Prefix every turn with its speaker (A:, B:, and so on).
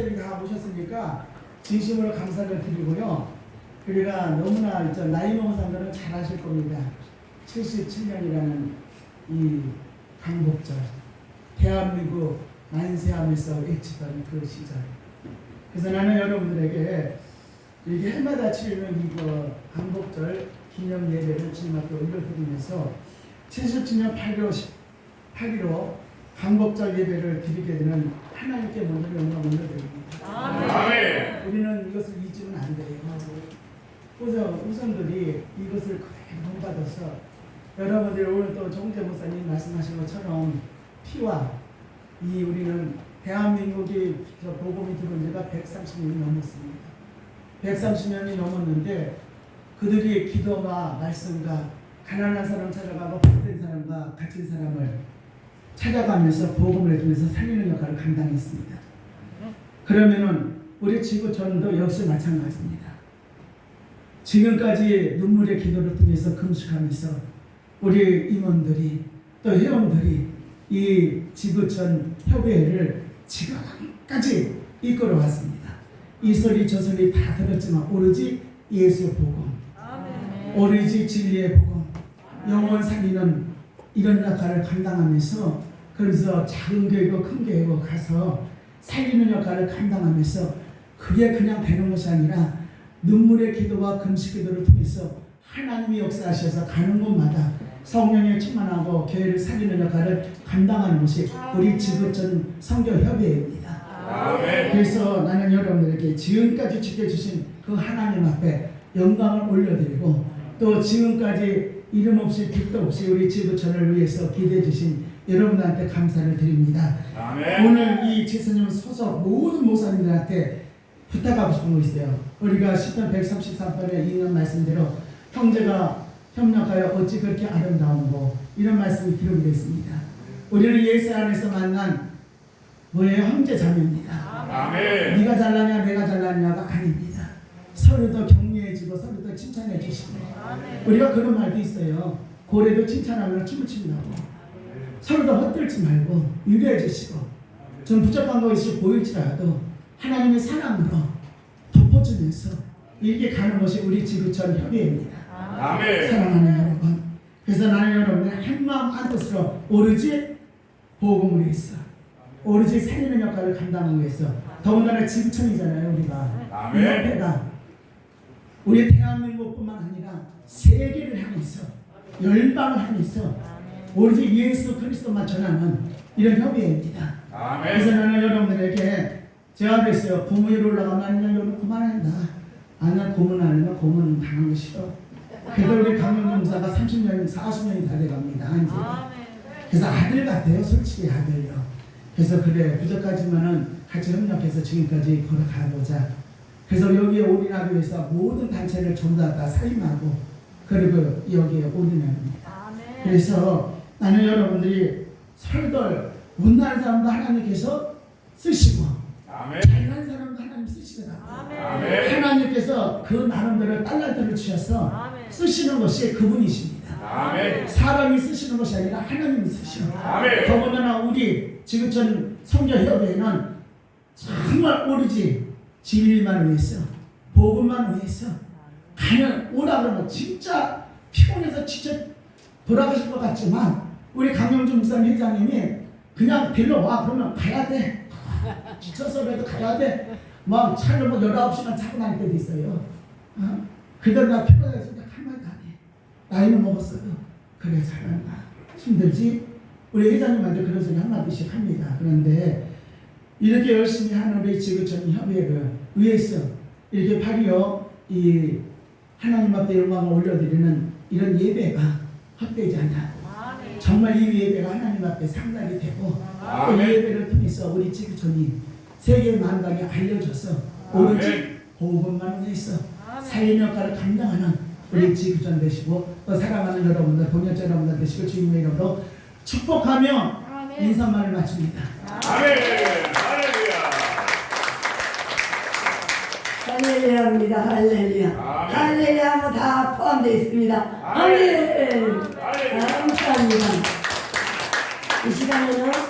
A: 이렇게 다 오셨으니까 진심으로 감사를 드리고요. 우리가 너무나 이제 나이 먹은 사람들은 잘 아실 겁니다. 77년이라는 이 강복절 대한민국 만세하면서 외치던 그 시절. 그래서 나는 여러분들에게 이게 해마다 치르는 이거 강복절 기념 예배를 주님 앞에 올려드리면서 77년 8월 8일로 강복절 예배를 드리게 되는 하나님께 먼저 영광을 올려드립니다.
B: 아멘.
A: 우리는 이것을 잊으면 안 돼요. 우선 우선들이 이것을 그대로 본받아서 여러분들 오늘 또 정재 목사님 말씀하신 것처럼 피와 이 우리는 대한민국이 저 복음이 들어온 지가 130년이 넘었습니다. 130년이 넘었는데 그들이 기도와 말씀과 가난한 사람 찾아가고 복된 사람과 갇힌 사람을 찾아가면서 복음을 해주면서 살리는 역할을 감당했습니다. 그러면은 우리 지구촌도 역시 마찬가지입니다. 지금까지 눈물의 기도를 통해서 금식하면서 우리 임원들이 또 회원들이 이 지구촌 협의회를 지금까지 이끌어 왔습니다. 이 소리 저 소리 다 들었지만 오로지 예수 복음, 오로지 진리의 복음, 영원 살리는 이런 역할을 감당하면서 그래서 작은 교회고 큰 교회고 가서 살리는 역할을 감당하면서 그게 그냥 되는 것이 아니라 눈물의 기도와 금식 기도를 통해서 하나님이 역사하셔서 가는 곳마다 성령에 충만하고 교회를 살리는 역할을 감당하는 것이 우리 지구촌 성교협의회입니다. 그래서 나는 여러분들에게 지금까지 지켜주신 그 하나님 앞에 영광을 올려드리고 또 지금까지 이름 없이 빚도 없이 우리 지구촌을 위해서 기대해 주신 여러분들한테 감사를 드립니다.
B: 아멘.
A: 오늘 이 지선님 소속 모든 목사님들한테 부탁하고 싶은 거 있어요. 우리가 10편 133편에 있는 말씀대로 형제가 협력하여 어찌 그렇게 아름다운고 이런 말씀이 기록되어 있습니다. 우리는 예수 안에서 만난 뭐예요? 형제 자매입니다.
B: 아멘.
A: 네가 잘나냐 내가 잘나냐가 아닙니다. 서로도 격려해주고 서로도 칭찬해 주시고 우리가 그런 말도 있어요. 고래도 칭찬하면 춤을 춘다고 서로도 헛들지 말고 유려해 주시고 좀 부족한 것이 보일지라도 하나님의 사랑으로 덮어주면서 이렇게 가는 것이 우리 지구촌 협의회입니다.
B: 아멘.
A: 사랑하는 여러분. 그래서 나는 여러분의 한마음 한 뜻으로 오로지 복음을 위해서 오로지 살리는 역할을 감당하기 위해서 더군다나 지구촌이잖아요 우리가
B: 아멘.
A: 이 협회가 우리 대한민국뿐만 아니라 세계를 향해서 열방을 향해서 오로지 예수 그리스도만 전하는 이런 협의회입니다. 그래서
B: 아멘.
A: 나는 여러분들에게 제가 그랬어요. 고문 위로 올라가면 아니면 여러분 그만한다. 아니야 고문 안 하면 고문 당한 거 싫어. 그래도 우리 강영종사가 30년, 40년이 다 돼갑니다. 이제. 그래서 아들 같아요. 솔직히 아들요. 그래서 그래 부족하지만은 같이 협력해서 지금까지 걸어가보자. 그래서 여기에 올인하기 위해서 모든 단체를 전부 다, 다 사임하고 그리고 여기에 올인합니다. 그래서 나는 여러분들이 설덜 못난 사람도 하나님께서 쓰시고
B: 아멘.
A: 잘난 사람도 하나님 쓰시더라고요.
B: 아멘.
A: 하나님께서 그 나름대로 달란트를 주셔서 쓰시는 것이 그분이십니다.
B: 아멘.
A: 사람이 쓰시는 것이 아니라 하나님이 쓰셔.
B: 아멘.
A: 더군다나 우리 지구촌 성교협의회는 정말 오로지 진리만 위해서 복음만 위해서 가면 오라 그러면 진짜 피곤해서 진짜 돌아가실 것 같지만 우리 강영준 목사님 회장님이 그냥 데려 와. 그러면 가야 돼. 지쳐서라도 가야 돼막 차를 뭐 19시간 타고 다닐 때도 있어요. 어? 그들 나 피곤해서 한마디 안해 나이는 먹었어도 그래 잘한다. 힘들지? 우리 회장님한테 그런 소리 한마디씩 합니다. 그런데 이렇게 열심히 하는 우리 지구촌 협의회를 위해서 이렇게 발이요 이 하나님 앞에 영광을 올려드리는 이런 예배가 헛되지 않아. 정말 이 예배가 하나님 앞에 상달이 되고 또이
B: 아멘.
A: 예배를 통해서 우리 지구촌이 세계 만방에 알려져서 오로지
B: 아멘.
A: 복음만 위해서 사회 역할을 감당하는 우리 지구촌 되시고 또 사랑하는 여러분들 동역자 여러분들 되시고 주님의 이름으로 축복하며 인사말을 마칩니다.
B: 아멘. 할렐루야.
C: 할렐루야입니다. 할렐루야.
B: 아멘.
C: 할렐루야 하면 다 포함되어 있습니다. 아멘.
B: 할렐
C: 감사합니다. 이 시간에는